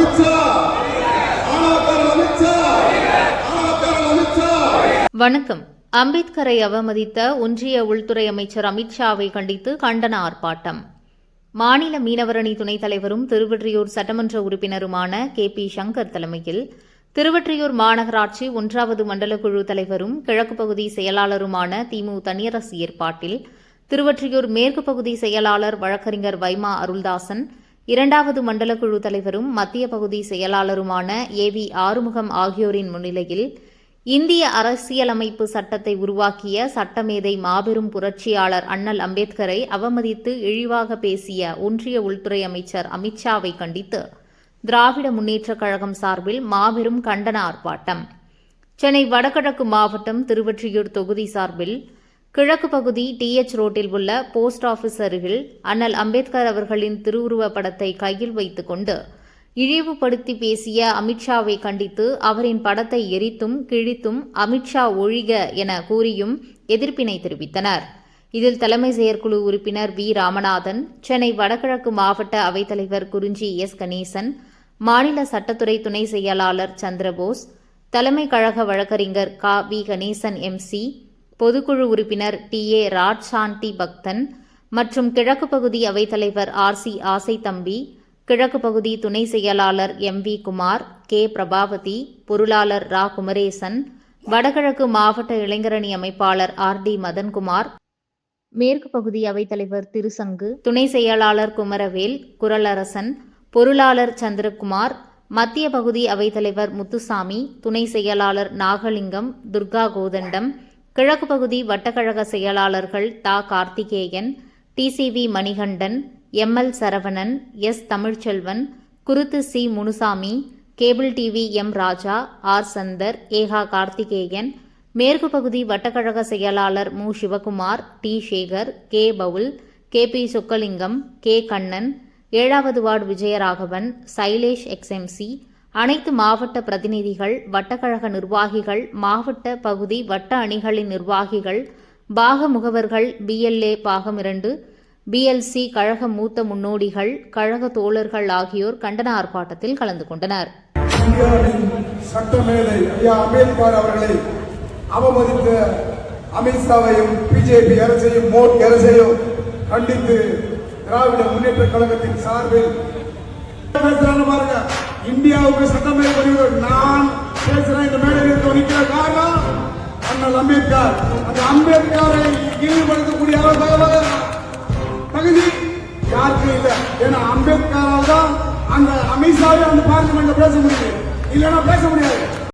அமித்ஷா. வணக்கம். அம்பேத்கரை அவமதித்த ஒன்றிய உள்துறை அமைச்சர் அமித்ஷாவை கண்டித்து கண்டன ஆர்ப்பாட்டம். மாநில மீனவரணி துணைத் தலைவரும் திருவற்றியூர் சட்டமன்ற உறுப்பினருமான கே பி சங்கர் தலைமையில் திருவற்றியூர் மாநகராட்சி ஒன்றாவது மண்டல குழு தலைவரும் கிழக்கு பகுதி செயலாளருமான திமு தனியரசு ஏற்பாட்டில் திருவற்றியூர் மேற்கு பகுதி செயலாளர் வழக்கறிஞர் வைமா அருள்தாசன் இரண்டாவது மண்டல குழு தலைவரும் மத்திய பகுதி செயலாளருமான ஏ வி ஆறுமுகம் ஆகியோரின் முன்னிலையில் இந்திய அரசியலமைப்பு சட்டத்தை உருவாக்கிய சட்டமேதை மாபெரும் புரட்சியாளர் அண்ணல் அம்பேத்கரை அவமதித்து இழிவாக பேசிய ஒன்றிய உள்துறை அமைச்சர் அமித்ஷாவை கண்டித்து திராவிட முன்னேற்றக் கழகம் சார்பில் மாபெரும் கண்டன ஆர்ப்பாட்டம். சென்னை வடகிழக்கு மாவட்டம் திருவொற்றியூர் தொகுதி சார்பில் கிழக்கு பகுதி டிஎச் ரோட்டில் உள்ள போஸ்ட் ஆபீஸ் அருகில் அண்ணல் அம்பேத்கர் அவர்களின் திருவுருவப் படத்தை கையில் வைத்துக்கொண்டு இழிவுபடுத்தி பேசிய அமித்ஷாவை கண்டித்து அவரின் படத்தை எரித்தும் கிழித்தும் அமித்ஷா ஒழிக என கூறியும் எதிர்ப்பினை தெரிவித்தனர். இதில் தலைமை செயற்குழு உறுப்பினர் வி. ராமநாதன் சென்னை வடகிழக்கு மாவட்ட அவைத்தலைவர் குறிஞ்சி எஸ். கணேசன் மாநில சட்டத்துறை துணை செயலாளர் சந்திரபோஸ் தலைமை கழக வழக்கறிஞர் க. வி. கணேசன் எம்சி பொதுக்குழு உறுப்பினர் டி. ஏ. ராஜ்சாந்தி பக்தன் மற்றும் கிழக்கு பகுதி அவைத்தலைவர் ஆர். சி. ஆசை தம்பி கிழக்கு பகுதி துணை செயலாளர் M. V. Kumar K. Prabhavathi பொருளாளர் ரா. குமரேசன் வடகிழக்கு மாவட்ட இளைஞரணி அமைப்பாளர் ஆர். டி. மதன்குமார் மேற்கு பகுதி அவைத்தலைவர் திருசங்கு துணை செயலாளர் குமரவேல் குரலரசன் பொருளாளர் சந்திரகுமார் மத்திய பகுதி அவைத்தலைவர் முத்துசாமி துணை செயலாளர் நாகலிங்கம் துர்கா கோதண்டம் கிழக்கு பகுதி வட்டக்கழக செயலாளர்கள் தா. Karthikeyan TCV Manikandan ML Saravanan S. Tamilselvan குருத்து C. Munusamy cable TV M. Raja R. Chandar ஏகா கார்த்திகேயன் மேற்கு பகுதி வட்டக்கழக செயலாளர் மு. Sivakumar T. Sekar K. Paul K. P. Chockalingam K. Kannan ஏழாவது வார்டு விஜயராகவன் சைலேஷ் எக்ஸ்எம்சி அனைத்து மாவட்ட பிரதிநிதிகள் வட்டக்கழக நிர்வாகிகள் மாவட்ட பகுதி வட்ட அணிகளின் நிர்வாகிகள் பாக முகவர்கள் பிஎல்ஏ பாகம் இரண்டு பிஎல்சி கழக மூத்த முன்னோடிகள் கழக தோழர்கள் ஆகியோர் கண்டன ஆர்ப்பாட்டத்தில் கலந்து கொண்டனர். அம்பேத்கர் அவர்களை அவமதித்த அமித்ஷாவையும் பிஜேபி அரசையும் மோடி அரசையும் கண்டித்து திராவிட முன்னேற்ற கழகத்தின் சார்பில். பேசுறாங்க பாருங்க இந்தியாவுக்கு சட்டமேதை பணிகள் நான் பேசுறேன் இந்த மேடையில் இருக்க நிற்கிற காரணம் அண்ணல் அம்பேத்கர். அந்த அம்பேத்கரை இழிவுபடுத்தக்கூடிய அளவு தகுதி யாருக்கும் இல்லை? ஏன்னா அம்பேத்கரால் தான் அந்த அமித்ஷாவே அந்த பார்லிமெண்ட்ல பேச முடியுது. இல்லைன்னா பேச முடியாது.